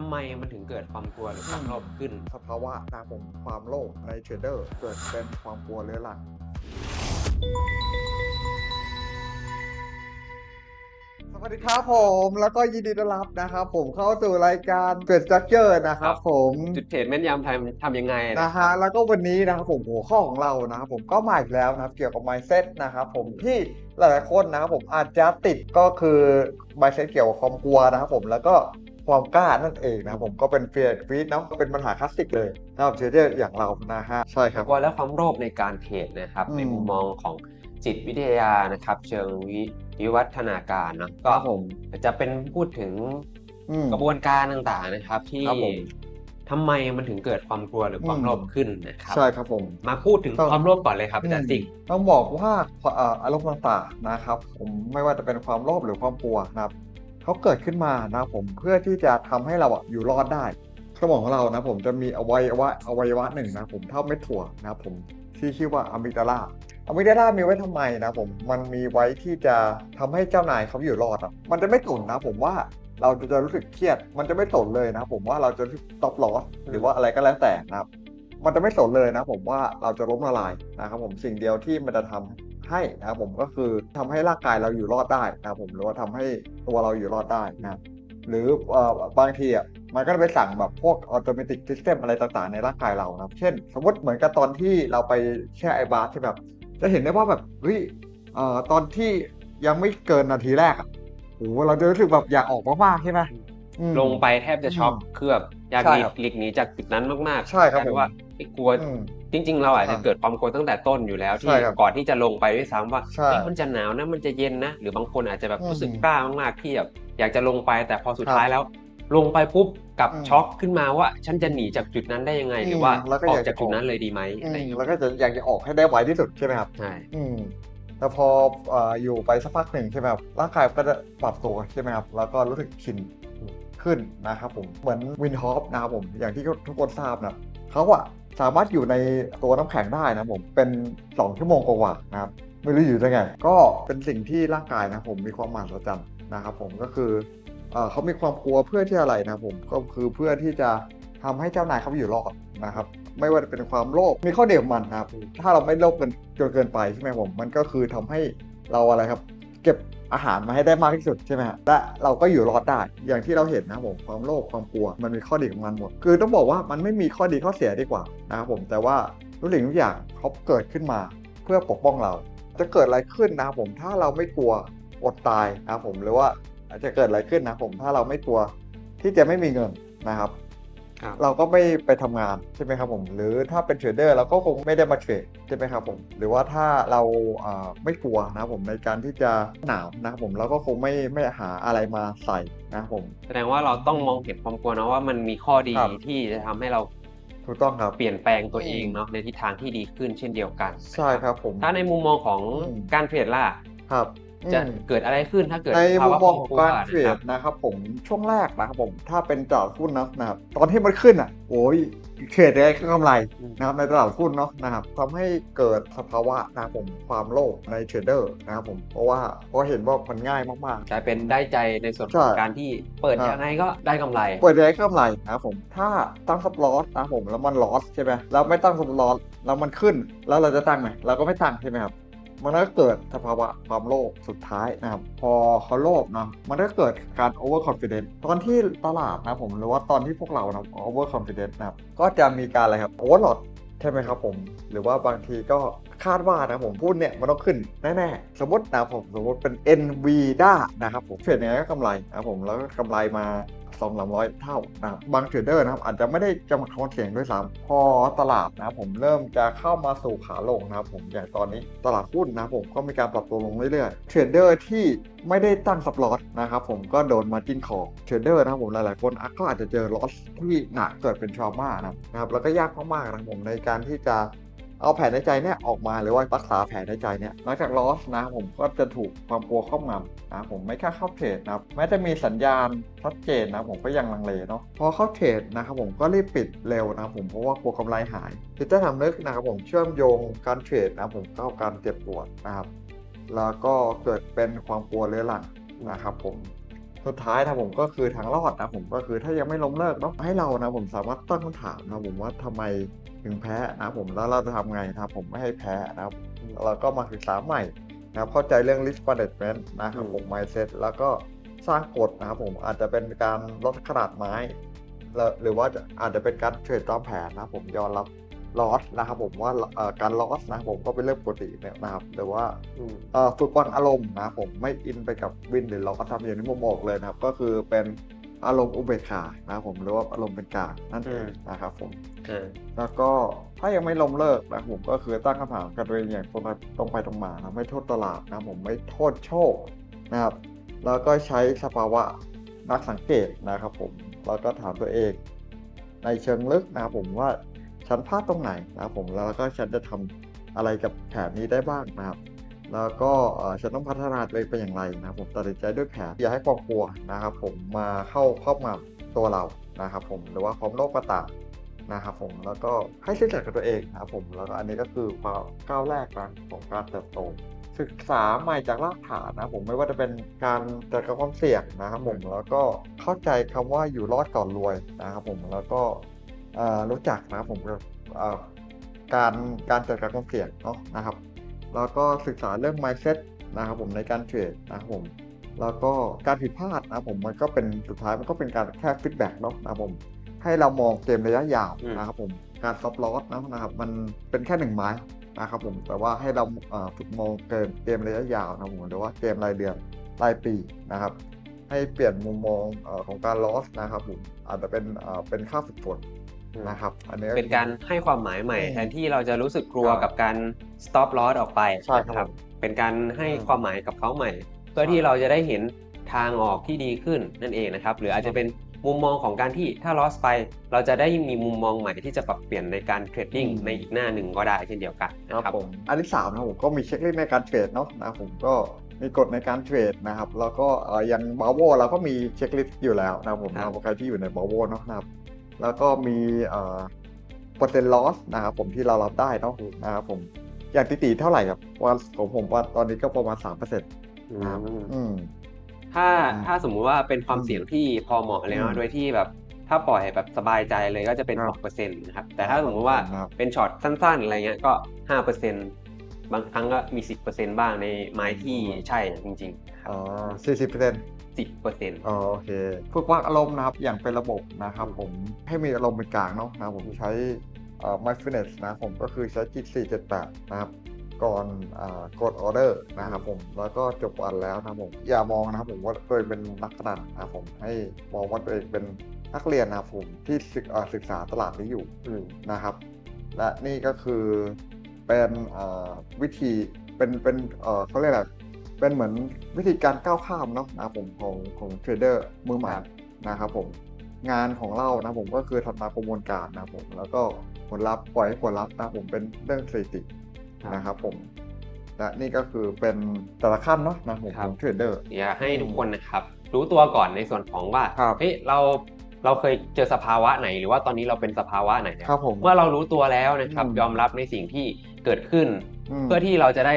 ทำไมมันถึงเกิดความกลัวหรือความโลภขึ้น สภาวะนะครับผมความโลภในเทรดเดอร์ เกิดเป็นความกลัวเรื้อรังสวัสดีครับผมแล้วก็ยินดีต้อนรับนะครับผมเข้าสู่รายการเปลี่ยนสตรัคเจอร์นะครับผมจุดเทรดแม่นยำทำทำยังไงนะนะฮะแล้วก็วันนี้นะครับผมหัวข้อของเรานะครับผมก็มาอีกแล้วนะครับเกี่ยวกับ mindset นะครับผมที่หลายๆคนนะครับผมอาจจะติดก็คือ mindset เกี่ยวกับความกลัวนะครับผมแล้วก็ ความกล้านั่นเองนะครับผมก็เป็นเฟียร์ฟีดนะก็เป็นปัญหาคลาสสิกเลยนะครับเทรดเดอร์อย่างเรานะฮะใช่ครับกลัวและความโลภในการเทรดนะครับอืมในมุมมองของจิตวิทยานะครับ เชิงวิวิวัฒนาการเนอะคก็รับผมจะเป็นพูดถึงอืมกระบวนการต่างๆนะครับที่ครับผมทำไมมันถึงเกิดความกลัวหรือความอืมโลภขึ้นนะครับใช่ครับผมมาพูดถึงต้องความโลภก่อนเลยครับอาจารย์ติ๊กต้องบอกว่าเอ่ออารมณ์ต่างๆนะครับ ผมไม่ว่าจะเป็นความโลภหรือความกลัวนะครับ เขาเกิดขึ้นมานะผมเพื่อที่จะทำให้เราอยู่รอดได้สมองของเรานะผมจะมีอวัยวะอวัยวะหนึ่งนะผมเท่าเม็ดถั่วนะผมที่ชื่อว่าอะมิดาลาอะมิดาลามีไว้ทำไมนะผมมันมีไว้ที่จะทำให้เจ้านายเขาอยู่รอดอะมันจะไม่สนนะผมว่าเราจะรู้สึกเครียด มันจะไม่สนเลยนะผมว่าเราจะตอบลอสหรือว่าอะไรก็แล้วแต่นะครับมันจะไม่สนเลยนะผมว่าเราจะล้มละลายนะครับผมสิ่งเดียวที่มันจะทำ ให้นะครับผมก็คือทำให้ร่างกายเราอยู่รอดได้นะครับผมหรือว่าทำให้ตัวเราอยู่รอดได้นะครับหรือเอ่อบางทีอะมันก็จะไปสั่งแบบพวกออโตเมติกซิสเต็มอะไรต่างๆ ในร่างกายเรานะครับเช่น สมมติเหมือนกับตอนที่เราไปแช่ไอบาร์ใช่ไหมครับจะเห็นได้ว่าแบบเฮ้ยเอ่อตอนที่ยังไม่เกินนาทีแรกอะโอ้โหเราจะรู้สึกแบบอยากออกมากๆใช่ไหมอืมลงไปแทบจะช็อกอืมคือแบบอยากใช่หลีครักบหลีกหนีจากจุดนั้นมากๆ ใช่ครับกลายเป็นผมว่าไอ้กลัวอืม จริง ๆ เราอาจจะอ่าเกิดความกลัวตั้งแต่ต้นอยู่แล้วที่ใช่ครับก่อนที่จะลงไปด้วยซ้ำว่าใช่เอ๊ะมันจะหนาวนะมันจะเย็นนะ หรือบางคนอาจจะแบบอืมรู้สึกกล้ามากๆที่แบบอยากจะลงไปแต่พอสุดครับท้ายแล้ว ลงไปปุ๊บกลับอืมช็อกขึ้นมาว่า ฉันจะหนีจากจุดนั้นได้ยังไงหรือว่าอืมแล้วก็อออกยากจะจากจุดนั้นเลยดีไหมอือะไรอมย่างเงี้ยแล้วก็จะอยากจะออกให้ได้ไวที่สุดใช่ไหมครับใช่อืมแต่พอเอ่ออยู่ไปสักพักหนึ่งใช่ไหมครับร่างกายก็จะปรับตัวใช่ไหมครับแล้วก็รู้สึกชินขึ้นนะครับผมเหมือนวินฮอปนะครับผมอย่างที่ทุกคนทราบนะเขาอะ สามารถอยู่ในตัวน้ำแข็งได้นะผมเป็น 2 ชั่วโมงกว่าๆนะครับไม่รู้อยู่ได้ไงก็เป็นสิ่งที่ร่างกายนะผมมีความมหัศจรรย์นะครับผมก็คือเอ่อเขามีความกลัวเพื่อที่อะไรนะผมก็คือเพื่อที่จะทำให้เจ้านายเขาอยู่รอดนะครับไม่ว่าจะเป็นความโลภมีข้อเดียวมันนะครับถ้าเราไม่โลภเกินจนเกินไปใช่ไหมผมมันก็คือทำให้เราอะไรครับ เก็บ อาหารมาให้ได้มากที่สุดใช่ไหมฮะและเราก็อยู่รอดได้อย่างที่เราเห็นนะครับผมความโลภความกลัวมันมีข้อดีของมันหมด คือต้องบอกว่ามันไม่มีข้อดีข้อเสียดีกว่านะครับผมแต่ว่าทุกสิ่งทุกอย่างเขาเกิดขึ้นมาเพื่อปกป้องเรา จะเกิดอะไรขึ้นนะครับผมถ้าเราไม่กลัวอดตายนะครับผมหรือว่าอาจจะเกิดอะไรขึ้นนะผมถ้าเราไม่กลัวที่จะไม่มีเงินนะครับ เราก็ไม่ไปทำงานใช่ไหมครับผม หรือถ้าเป็นเทรดเดอร์เราก็คงไม่ได้มาเทรดใช่ไหมครับผม หรือว่าถ้าเราอ่าไม่กลัวนะครับผมในการที่จะหนาวนะครับผมเราก็คงไม่ไม่หาอะไรมาใส่นะครับผม แสดงว่าเราต้องมองเห็นความกลัวนะว่ามันมีข้อดีครับที่จะทำให้เราถูกต้องครับเปลี่ยนแปลงตัวเองอืมเนาะในทิศทางที่ดีขึ้นเช่นเดียวกัน ใช่ครับผม ถ้าในมุมมองของอืมการเทรดล่ะครับ จะอืมเกิดอะไรขึ้นถ้าเกิดในภามุมวะมองของการควบเทรคุดมนะครับ ผมช่วงแรกนะครับผมถ้าเป็นตลาดหุ้นนะนะครับนะครับตอนที่มันขึ้นอะโอ้ยเทรดได้ก็กำไรนะครับในตลาดหุ้นเนาะนะครับทำให้เกิดสภาวะนะครับผมความโลภในเทรดเดอร์นะครับผมเพราะว่าเพราะเห็นว่ามันง่ายมากกลายเป็นได้ใจในส่วนใช่ของการที่เปิดครับยังไงก็ได้กำไรๆเปิดได้ก็กำไรนะครับผมถ้าตั้งซับลอสนะครับผมแล้วมันลอสใช่ไหมแล้วไม่ตั้งซับลอสแล้วมันขึ้นแล้วเราจะตั้งไหมเราก็ไม่ตั้งใช่ไหมครับ มันก็เกิดสภาวะความโลภสุดท้ายนะครับ พอเขาโลภนะมันก็เกิดการ over confidence ตอนที่ตลาดนะผมหรือว่าตอนที่พวกเรานะ over confidence นะครับก็จะมีการอะไรครับ overload ใช่ไหมครับผม หรือว่าบางทีก็ คาดว่านะผมพูดเนี่ยมันต้องขึ้นแน่ๆ สมมตินะผมสมมติเป็น n v i d a นะครับผมเทรดยังไงก็กำไรนะผมแล้วก็กำไรมาสองสามร้อยเท่านะครับางเทรดเดอร์นะครับอาจจะไม่ได้จำกัดความเสี่ยงด้วยซ้ำพอตลาดนะผมเริ่มจะเข้ามาสู่ขาลงนะครับผมอย่างตอนนี้ตลาดหุ้นนะผมก็มีการปรับตัวลงเรื่อยๆเทรดเดอร์ที่ไม่ได้ตั้งซับลอสนะครับผมก็โดนมาจิ้นคอเทรดเดอร์นะครับผมหลายๆคนอะก็อาจจะเจอลอสที่หนักเกิดเป็นทรามานะครับแล้วก็ยากมากๆนะผมในการที่จะ เอาแผนในใจเนี่ยออกมาหรือว่ารักษาแผนในใจเนี่ยหลังจากลอสนะผมก็จะถูกความกลัวครอบงำนะผมไม่กล้าเข้าเทรดนะแม้จะมีสัญญาณชัดเจนนะผมก็ยังลังเลเนาะพอเข้าเทรดนะครับผมก็รีบปิดเร็วนะผมเพราะว่ากลัวกำไรหายจิตใต้สำนึกนะครับผมเชื่อมโยงการเทรดนะผมเข้าการเจ็บปวดนะครับแล้วก็เกิดเป็นความกลัวเรื้อรังนะครับผมสุดท้ายนะผมก็คือทางรอดนะผมก็คือถ้ายังไม่ล้มเลิกเนาะให้เรานะผมสามารถตั้งคำถามนะผมว่าทำไม ถึงแพ้นะผมแล้วเราจะทำไงนะครับผมไม่ให้แพ้นะครับ เราก็มาศึกษาใหม่นะครับเข้าใจเรื่อง risk management นะครับผม mindset แล้วก็สร้างกฎนะครับผมอาจจะเป็นการลดขนาดไม้แล้วหรือว่าจะอาจจะเป็นการเทรดตามแผนนะครับผมยอมรับลอสนะครับผมว่าเอ่อการลอสนะครับผมก็เป็นเรื่องปกติเนี่ยนะครับหรือว่าอืมเอ่อฝึกวางอารมณ์นะครับผมไม่อินไปกับวินหรือเราก็ทำอย่างที่ผมบอกเลยนะครับ ก็คือเป็น อารมณ์อุเบกขานะครับผมหรือว่าอารมณ์เป็นกลางนั่นเองนะครับผมอ่าแล้วก็ถ้ายังไม่ล้มเลิกนะครับผมก็คือตั้งคำถามกับตัวเองอย่างตรงไปตรงไปตรงมานะไม่โทษตลาดนะครับผมไม่โทษโชคนะครับ แล้วก็ใช้สภาวะนักสังเกตนะครับผมแล้วก็ถามตัวเอง ในเชิงลึกนะครับผมว่าฉันพลาดตรงไหนนะครับผมแล้วก็ฉันจะทำอะไรกับแผนนี้ได้บ้างนะครับ แล้วก็ฉันต้องพัฒนาตัวเองเป็นอย่างไรนะผมตัดสินใจด้วยแผนอย่าให้ความกลัวนะครับผมมาเข้าครอบงำตัวเรานะครับผมหรือว่าความโลภต่างนะครับผมแล้วก็ให้ซื่อสัตย์กับตัวเองนะครับผมแล้วก็อันนี้ก็คือความก้าวแรกนะของการเติบโต ศึกษาใหม่จากรากฐานนะผมไม่ว่าจะเป็นการจัดการความเสี่ยงนะครับผมแล้วก็เข้าใจคำว่าอยู่รอดก่อนรวยนะครับผมแล้วก็รู้จักนะครับผมกับเอ่อการการจัดการความเสี่ยงเนาะนะครับ แล้วก็ศึกษาเรื่อง mindset นะครับผมในการเทรดนะครับผมแล้วก็การผิดพลาดนะครับผมมันก็เป็นสุดท้ายมันก็เป็นการแค่ฟีดแบ็กเนาะนะครับผมให้เรามองเกมระยะยาวอืมนะครับผมการซับลอสนะครับมันเป็นแค่หนึ่งไม้นะครับผมแต่ว่าให้เราเอ่อฝึกมองเกมเกมระยะยาวนะครับผมหรือว่าเกมรายเดือนรายปีนะครับ ให้เปลี่ยนมุมมองเออของการลอสนะครับผมอาจจะเป็นเอ่อเป็นค่าฝึกฝน นะครับอันนี้เป็นการให้ความหมายใหม่อืมแทนที่เราจะรู้สึกกลัวครับกับการ stop loss ออกไปใช่ครับนะเป็นการให้อืมความหมายกับเขาใหม่ เพื่อใช่ที่เราจะได้เห็นทางออกที่ดีขึ้นนั่นเองนะครับ หรืออาจจะเป็นมุมมองของการที่ถ้า loss ไป เราจะได้มีมุมมองใหม่ที่จะปรับเปลี่ยนในการเทรดดิ้งอืมในอีกหน้าหนึ่งก็ได้เช่นเดียวกันครับนะครับผมอันที่สามนะครับผมก็มีเช็คลิสต์ในการเทรดเนาะนะครับผมก็มีกฎในการเทรดนะครับ แล้วก็เอ่ออย่างบาโวเราก็มีเช็คลิสต์อยู่แล้วนะครับผมครับสำหรับใครที่อยู่ในบาโวเนาะนะครับ แล้วก็มีเอ่อเปอร์เซ็นต์ลอสนะครับผมที่เรารับได้เนาะนะครับผมอย่างติติเท่าไหร่ครับว่าผมผมว่าตอนนี้ก็ประมาณสามเปอร์เซ็นต์อืครับมอืมถ้าอืมถ้าสมมุติว่าเป็นความอืมเสี่ยงที่พอเหมาะเลยอืเนาะมโดยที่แบบถ้าปล่อยแบบสบายใจเลยก็จะเป็นครับ6%นะครับแต่ถ้าสมมุติว่าครับเป็นช็อตสั้น ๆ อะไรเงี้ยก็5%บางครั้งก็มี10%บ้างในไม้ที่ใช่จริงๆอ๋อสี่สิบเปอร์เซ็นต์ 10%อ๋อโอเคฝึกวางอารมณ์นะครับอย่างเป็นระบบนะครับผมให้มีอารมณ์เป็นกลางเนาะนะครับผมใช้เอ่อ mindfulness นะผมก็คือใช้จิต478 นะครับก่อนอากดออเดอร์นะครับผมแล้วก็จบวันแล้วนะครับผมอย่ามองนะครับผมว่าตัวเองเป็นนักพนันนะครับผมให้มองว่าตัวเองเป็นนักเรียนนะครับผมที่ศึกอ่อศึกษาตลาดนี้อยู่นะครับ และนี่ก็คือเป็นวิธีเป็นเป็นเขาเรียกอะไร เป็นเหมือนวิธีการก้าวข้ามเนาะนะครับผมของของเทรดเดอร์มือใหม่นะครับผมงานของเรานะผมก็คือทำตามกระบวนการนะครับผมแล้วก็ผลลัพธ์ปล่อยให้ผลลัพธ์นะครับผมเป็นเรื่องสถิติครับนะครับผมและนี่ก็คือเป็นแต่ละขั้นเนาะนะครับผมครัขบองเทรดเดอร์อยากให้ทุกคนนะครับรู้ตัวก่อนในส่วนของว่าครับเฮ้ยเราเราเคยเจอสภาวะไหนหรือว่าตอนนี้เราเป็นสภาวะไหนนะครับผมเมื่อเรารู้ตัวแล้วนะครับอืมยอมรับในสิ่งที่เกิดขึ้นม เพื่อที่เราจะได้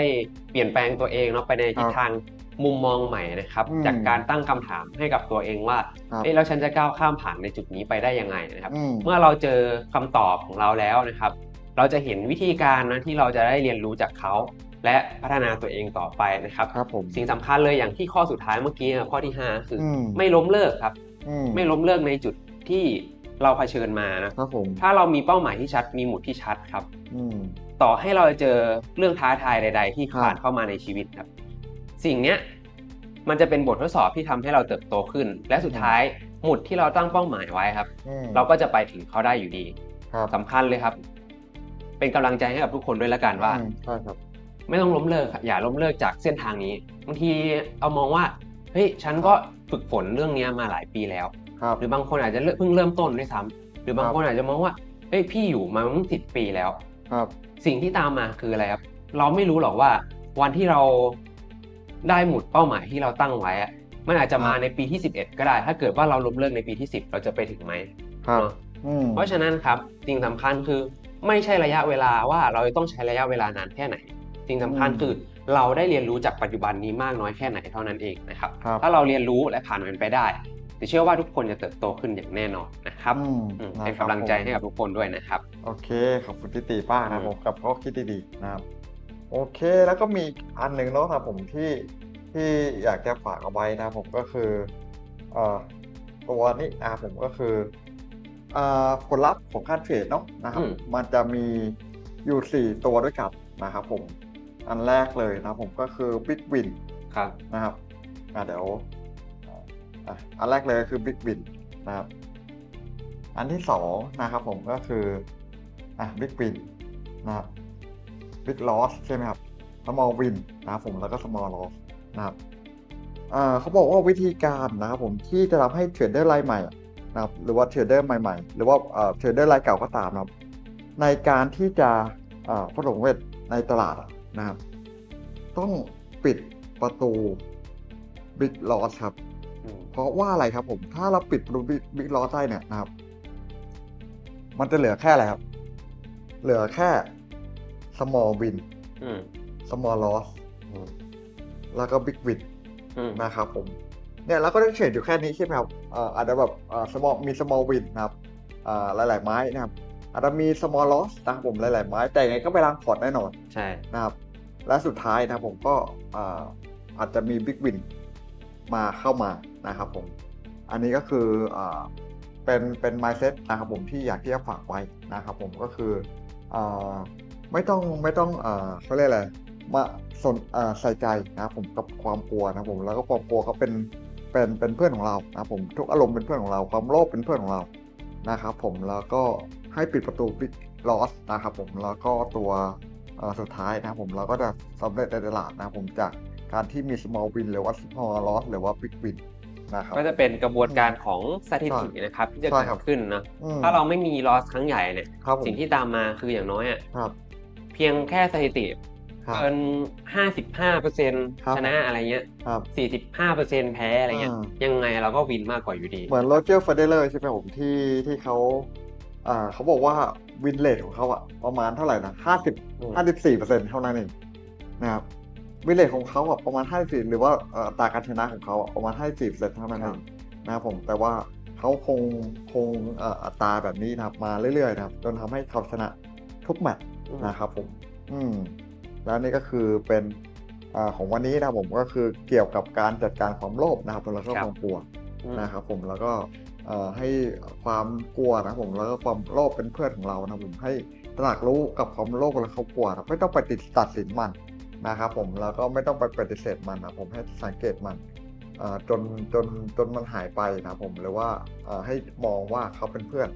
เปลี่ยนแปลงตัวเองเนาะไปในทิศครับทางมุมมองใหม่นะครับอืมจากการตั้งคำถามให้กับตัวเองว่าครับเอ๊ะแล้วฉันจะก้าวข้ามผ่านในจุดนี้ไปได้ยังไงนะครับอืมเมื่อเราเจอคำตอบของเราแล้วนะครับ เราจะเห็นวิธีการนะที่เราจะได้เรียนรู้จากเขาและพัฒนาตัวเองต่อไปนะครับครับผมสิ่งสำคัญเลยอย่างที่ข้อสุดท้ายเมื่อกี้นะข้อที่ห้าคืออมไม่ล้มเลิกครับอืมไม่ล้มเลิกในจุดที่เราเผชิญมานะครับผมถ้าเรามีเป้าหมายที่ชัดมีหมุดที่ชัดครับอืม ต่อให้เราเจอเรื่องท้าทายใด ๆ ที่ครับผ่านเข้ามาในชีวิตครับ สิ่งเนี้ยมันจะเป็นบททดสอบที่ทำให้เราเติบโตขึ้น และสุดท้ายหมุดที่เราตั้งเป้าหมายไว้ครับอืมเราก็จะไปถึงเขาได้อยู่ดีครับสำคัญเลยครับ เป็นกำลังใจให้กับทุกคนด้วยละกันว่าอืมใช่ครับ ไม่ต้องล้มเลิกครับอย่าล้มเลิกจากเส้นทางนี้บางทีเอามองว่าเฮ้ยฉันก็ฝึกฝนเรื่องเนี้ยมาหลายปีแล้วครับหรือบางคนอาจจะเริ่มเพิ่งเริ่มต้นด้วยซ้ำหรือบางครับคนอาจจะมองว่าเฮ้ยพี่อยู่มาตั้งสิบปีแล้ว ครับ สิ่งที่ตามมาคืออะไรครับเราไม่รู้หรอกว่า วันที่เราได้หมุดเป้าหมายที่เราตั้งไว้อะมันอาจจะมาในปีที่ 11 ก็ได้ ถ้าเกิดว่าเราล้มเลิกในปีที่ 10 เราจะไปถึงไหมครับเนอะอืมเพราะฉะนั้นครับสิ่งสำคัญคือไม่ใช่ระยะเวลาว่าเราจะต้องใช้ระยะเวลานานแค่ไหน สิ่งสำคัญอืมคือเราได้เรียนรู้จากปัจจุบันนี้มากน้อยแค่ไหนเท่านั้นเองนะครับครับถ้าเราเรียนรู้และผ่านมันไปได้ จะเชื่อว่าทุกคนจะเติบโตขึ้นอย่างแน่นอนนะครับอืมอืมนะเป็นครับกำลังใจผมให้กับทุกคนด้วยนะครับ โอเค ขอบคุณพี่ตีป้ากนะครับอืมผมกับข้อคิดดีๆนะครับ โอเค แล้วก็มีอันหนึ่งเนาะครับผมที่ที่อยากจะฝากเอาไว้นะครับผมก็คือเอ่อตัวนี้นะครับผมก็คือเอ่อผลลัพธ์ของการเทรดเนาะนะครับอืมมันจะมีอยู่สี่ตัวด้วยกันนะครับผม อันแรกเลยนะครับผมก็คือ Big Win ครับนะครับอะเดี๋ยว อันแรกเลยก็คือ Big Win นะครับ อันที่สองนะครับผมก็คืออะ Big Win นะครับ Big Loss ใช่ไหมครับ Small Win นะครับผมแล้วก็ Small Loss นะครับอ่าเขาบอกว่าวิธีการนะครับผมที่จะทำให้เทรดเดอร์รายใหม่นะครับหรือว่าเทรดเดอร์ใหม่ๆ หรือว่าเทรดเดอร์รายเก่าก็ตามนะครับในการที่จะอ่าประสบความสำเร็จในตลาดนะครับ ต้องปิดประตู Big Loss ครับ เพราะว่าอะไรครับผม ถ้าเราปิดประตูบิ๊กลอได้เนี่ยนะครับ มันจะเหลือแค่อะไรครับ เหลือแค่ small win อืม small loss อืมแล้วก็ big win อืมนะครับผม เนี่ยเราก็ได้เทรดอยู่แค่นี้ใช่ไหมครับเอ่ออาจจะแบบเอ่อ small มี small win นะครับเอ่อหลาย ๆ ไม้นะครับอาจจะมี small loss นะครับผมหลาย ๆ ไม้ แต่ยังไงก็ไปล้างพอร์ตแน่นอน ใช่นะครับ และสุดท้ายนะครับผมก็อ่าอาจจะมี Big Win มาเข้ามานะครับผม อันนี้ก็คืออเป็นเป็น mindset นะครับผมที่อยากที่จะฝากไว้นะครับผมก็คืออไม่ต้องไม่ต้องเขาเรียกอะไรมาสนใส่ใจนะครับผมกับความกลัวนะครับผมแล้วก็ความกลัวก็เป็นเป็นเป็นเพื่อนของเรานะครับผมทุกอารมณ์เป็นเพื่อนของเรา ความโลภเป็นเพื่อนของเรานะครับผมแล้วก็ให้ปิดประตู Big Loss นะครับผมแล้วก็ตัวสุดท้ายนะครับผมเราก็จะสำเร็จในตลาดนะครับผมจาก การที่มี small win หรือว่า small loss หรือว่า big win นะครับ ก็จะเป็นกระบวนการของสถิตินะครับที่จะใช่เกิครัดบขึ้นนะอืมถ้าเราไม่มีลอสครั้งใหญ่เนี่ยครับผมสิ่งที่ตามมาคืออย่างน้อยอะครับเพียงแค่สถิติครับ เกินห้าสิบห้าเปอร์เซ็นต์ครับชนะอะไรเงี้ยครับสี่สิบห้าเปอร์เซ็นต์แพ้อะไรเงี้ยอ่า ยังไงเราก็วินมากกว่าอยู่ดี เหมือนโรเจอร์เฟเดเลอร์ใช่ไหมผมที่ที่เขาอ่าเขาบอกว่าวินเลทของเขาอะประมาณเท่าไหร่นะห้าสิบอืม ห้าสิบสี่เปอร์เซ็นต์เท่านั้นเองนะครับ วินเลทของเขาอะประมาณห้าสี่หรือว่าเอ่ออัตราการชนะของเขาอะประมาณห้าสี่เปอร์เซ็นต์เท่านั้นเองนะครับผมแต่ว่าเขาคงคงเอ่ออัตราแบบนี้นะครับมาเรื่อยๆนะครับจนทำให้เขาชนะทุกแมตช์อืมนะครับผม อืมแล้วนี่ก็คือเป็นอาของวันนี้นะครับผมก็คือเกี่ยวกับการจัดการความโลภนะครับแล้วก็ครับความกลัวอืมนะครับผมแล้วก็เอ่อให้ความกลัวนะครับผมแล้วก็ความโลภเป็นเพื่อนของเรานะครับผมให้ตระหนักรู้กับความโลภและความกลัวนะครับไม่ต้องไปติดตัดสินมัน นะครับผมแล้วก็ไม่ต้องไปปฏิเสธมันนะผมให้สังเกตมันจนจนจนมันหายไปนะผมหรือว่าให้มองว่าเขาเป็นเพื่อน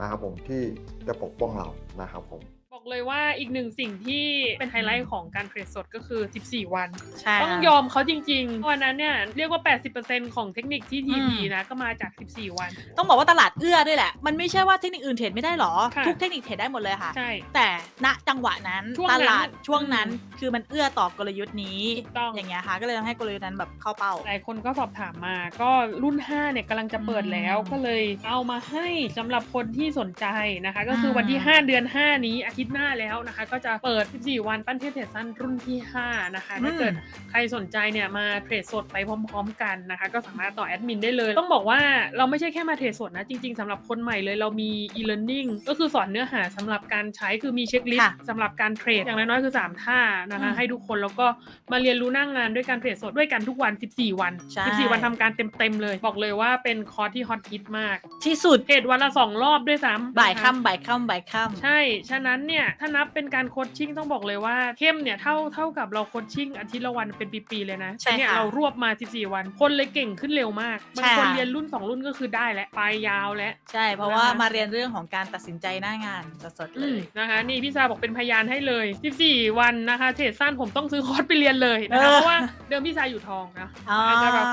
นะครับผมที่จะปกป้องเรานะครับผม บอกเลยว่าอีกหนึ่งสิ่งที่เป็นไฮไลท์ของการเทรดสดก็คือ 14 วัน ใช่ ต้องค่ะยอมเขาจริงๆวันนั้นเนี่ยเรียกว่า 80%ของเทคนิคที่ TP อืมนะก็มาจาก 14 วัน ต้องบอกว่าตลาดเอื้อด้วยแหละ มันไม่ใช่ว่าเทคนิคอื่นเทรดไม่ได้หรอ ค่ะ ทุกเทคนิคเทรดได้หมดเลยค่ะ ใช่ แต่ณจังหวะนั้นช่วงตนั้นลาดช่วงนั้นอืมคือมันเอื้อต่อกลยุทธ์นี้ ถูกต้อง อย่างเงี้ยค่ะ ก็เลยทำให้กลยุทธ์นั้นแบบเข้าเป้า หลายคนก็สอบถามมา ก็รุ่น 5 เนี่ยกำลังจะเปิดแล้ว อืมก็เลยเอามาให้สำหรับคนที่สนใจนะคะ ก็คือวันที่ อืม 5 เดือน 5 นี้อาทิตย์หน้าแล้วนะคะ ก็จะเปิด 14 วันปั้นเทพเทรดสั้นรุ่นที่ 5 นะคะ ถ้าเกิดใครสนใจเนี่ยมาเทรดสดไปพร้อม ๆ กันนะคะ ก็สามารถต่อแอดมินได้เลย ต้องบอกว่าเราไม่ใช่แค่มาเทรดสดนะ จริง ๆสำหรับคนใหม่เลยเรามี e-learning ก็คือสอนเนื้อหาสำหรับการใช้คือมีเช็คลิสค่ะต์สำหรับการเทรดอย่างน้อยๆคือ 3 ท่านะคะอืมให้ทุกคนแล้วก็มาเรียนรู้หนั่งงานด้วยการเทรดสดด้วยกันทุกวัน 14 วันใช่14 วันทำการเต็มๆเลย บอกเลยว่าเป็นคอร์สที่ฮอตฮิตมาก ที่สุดเทรดวันละ2รอบด้วยซ้ำบ่ายนะคะค่ำบ่ายค่ำบ่ายค่ำใช่ ฉะนั้นเนี่ยถ้านับเป็นการโคชชิ่งต้องบอกเลยว่าเข้มเนี่ยเท่าเท่ากับเราโคชชิ่งอาทิตย์ละวันเป็นปีๆเลยนะใช่ค่ะเนี่ยเรารวบมา 14 วัน คนเลยเก่งขึ้นเร็วมากบางใช่คนค่ะเรียนรุ่น 2 รุ่นก็คือได้แล้วไปยาวแล้วใช่ เพราะว่านะคะมาเรียนเรื่องของการตัดสินใจหน้างานสดๆเลอืมยนะคะนี่พี่ซาบอกเป็นพยานให้เลย 14 วันนะคะเทรดสั้นผมต้องซื้อคอร์สไปเรียนเลยนะคะเออเพราะว่าเดิมพี่ซาอยู่ทองนะอ๋ออาจจะแบบ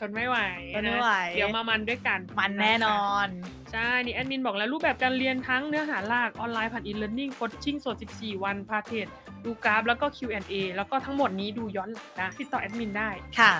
ทนไม่ไหวทนไม่นะไหวเดี๋ยวมามันด้วยกันมันแน่นอนใช่ นี่แอดมินบอกแล้วรูปแบบการเรียนทั้งเนื้อหาหลักออนไลน์ผ่านอินเลอร์นิ่งโคชชิ่งสด 14 วันพาเทรดดูกราฟ แล้วก็ Q&A แล้วก็ทั้งหมดนี้ดูย้อนหลังได้ติดต่อแอดมินได้ค่ะ